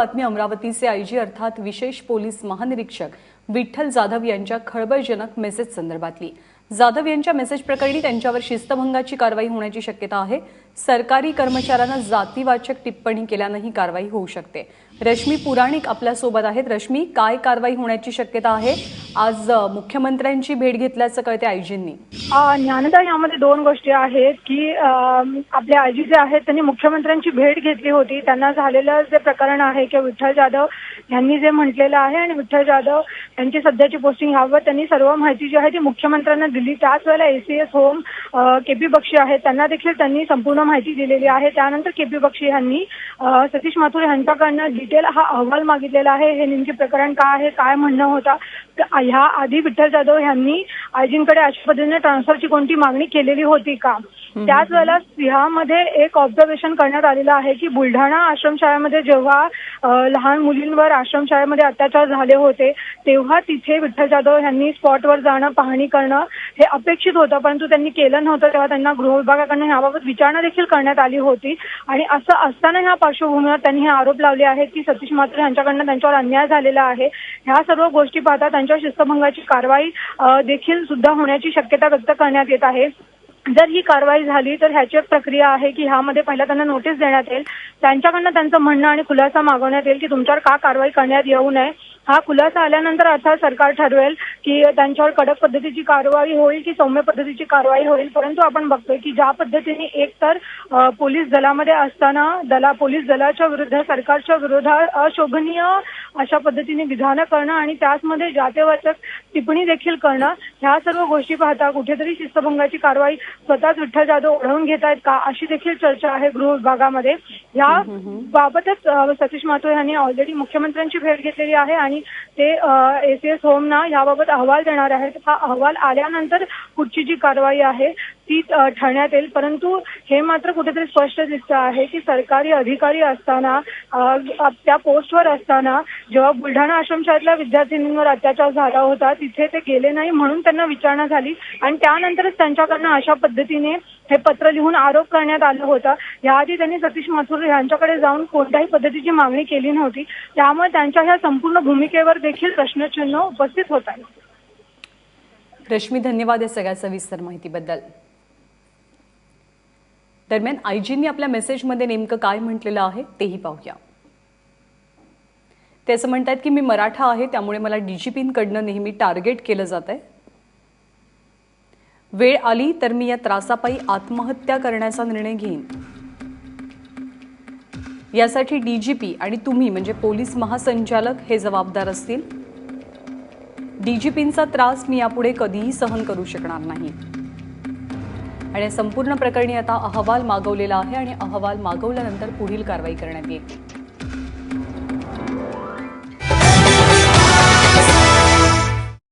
बातमी अमरावतीचे आयजी अर्थात विशेष पोलीस महानिरीक्षक विठ्ठल जाधव यांच्या खळबळजनक मेसेज संदर्भातली. जाधव यांच्या मेसेज प्रकरणी त्यांच्यावर शिस्तभंगाची कारवाई होण्याची शक्यता आहे. सरकारी कर्मचाऱ्यांना जातीवाचक टिप्पणी केल्यानं ही कारवाई होऊ शकते. रश्मी पुराणिक आपल्यासोबत आहेत. रश्मी काय कारवाई होण्याची शक्यता आहे? आज मुख्यमंत्र्यांची भेट घेतल्याचं कळते आयजींनी ज्ञानदा यामध्ये दोन गोष्टी आहेत की आपले आईजी जे आहेत त्यांनी मुख्यमंत्र्यांची भेट घेतली होती. त्यांना झालेलं जे प्रकरण आहे की विठ्ठल जाधव यांनी जे म्हटलेलं आहे आणि विठ्ठल जाधव यांची सध्याची पोस्टिंग यावर त्यांनी सर्व माहिती जी आहे ती मुख्यमंत्र्यांना दिली. त्याच वेळेला ACS home K P Bakshi आहेत. त्यांना देखील त्यांनी संपूर्ण माहिती दिलेली आहे. त्यानंतर के पी बक्षी यांनी सतीश माथुर यांच्याकडनं डिटेल हा अहवाल मागितलेला आहे. हे नेमके प्रकरण काय आहे? काय म्हणणं होता? ह्या आधी विठ्ठल जाधव यांनी आयजींकडे अशा पद्धतीने ट्रान्सफरची कोणती मागणी केलेली होती का? त्याच वेळेला ह्यामध्ये एक ऑब्झर्वेशन करण्यात आलेलं आहे की बुलढाणा आश्रमशाळेमध्ये जेव्हा लहान मुलींवर आश्रमशाळेमध्ये अत्याचार झाले होते तेव्हा तिथे विठ्ठल जाधव यांनी स्पॉटवर जाणं पाहणी करणं हे अपेक्षित होतं परंतु त्यांनी केलं नव्हतं तेव्हा त्यांना गृहविभागाकडनं याबाबत विचारणा देखील करण्यात आली होती. आणि असं असताना ह्या पार्श्वभूमीवर त्यांनी हे आरोप लावले आहेत की सतीश मात्र यांच्याकडनं त्यांच्यावर अन्याय झालेला आहे. ह्या सर्व गोष्टी पाहता त्यांच्यावर शिस्तभंगाची कारवाई देखील सुद्धा होण्याची शक्यता व्यक्त करण्यात येत आहे. जर ही कारवाई झाली तर ह्याची एक प्रक्रिया आहे की ह्यामध्ये पहिला त्यांना नोटीस देण्यात येईल. त्यांच्याकडनं त्यांचं म्हणणं आणि खुलासा मागवण्यात येईल की तुमच्यावर का कारवाई करण्यात येऊ नये. हा खुलासा आल्यानंतर अर्थात सरकार ठरवेल की त्यांच्यावर कडक पद्धतीची कारवाई होईल की सौम्य पद्धतीची कारवाई होईल. परंतु आपण बघतोय की ज्या पद्धतीने एकतर तर पोलीस दलामध्ये असताना दला पोलीस दलाच्या विरुद्ध सरकारच्या विरोधात अशोभनीय अशा पद्धतीने विधानं करणं आणि त्याचमध्ये जातीवाचक टिप्पणी देखील करणं ह्या सर्व गोष्टी पाहता कुठेतरी शिस्तभंगाची कारवाई स्वतःच विठ्ठल जाधव ओढवून घेत आहेत का अशी देखील चर्चा आहे गृह विभागामध्ये. या बाबतच सतीश माथुर यांनी ऑलरेडी मुख्यमंत्र्यांची भेट घेतलेली आहे आणि ते एसीएस होमना याबाबत अहवाल देणार आहेत. हा अहवाल आल्यानंतर पुढची जी कारवाई आहे ती ठरण्यात येईल. परंतु हे मात्र कुठेतरी स्पष्ट दिसत आहे की सरकारी अधिकारी असताना त्या पोस्टवर असताना जेव्हा बुलढाणा आश्रमशाळेतल्या विद्यार्थिनींवर अत्याचार झाला होता तिथे ते गेले नाही म्हणून त्यांना विचारणा झाली आणि त्यानंतरच त्यांच्याकडनं अशा पद्धतीने हे पत्र लिहून आरोप करण्यात आला होता. याआधी त्यांनी सतीश माथुर यांच्याकडे जाऊन कोणत्याही पद्धतीची मागणी केली नव्हती. त्यामुळे त्यांच्या ह्या संपूर्ण भूमिकेवर देखील प्रश्नचिन्ह उपस्थित होत आहे रश्मी धन्यवाद या सगळ्या सविस्तर माहितीबद्दल. दरम्यान आयजींनी आपल्या मेसेजमध्ये नेमकं काय म्हटलेलं आहे तेही पाहूया. ते असं म्हणतात की मी मराठा आहे त्यामुळे मला डीजीपींकडनं नेहमी टार्गेट केलं जात आहे. वेळ आली तर मी या त्रासापायी आत्महत्या करण्याचा निर्णय घेईन. यासाठी डीजीपी आणि तुम्ही म्हणजे पोलीस महासंचालक हे जबाबदार असतील. डीजीपींचा त्रास मी यापुढे कधीही सहन करू शकणार नाही. आणि या संपूर्ण प्रकरणी आता अहवाल मागवलेला आहे आणि अहवाल मागवल्यानंतर पुढील कारवाई करण्यात येईल.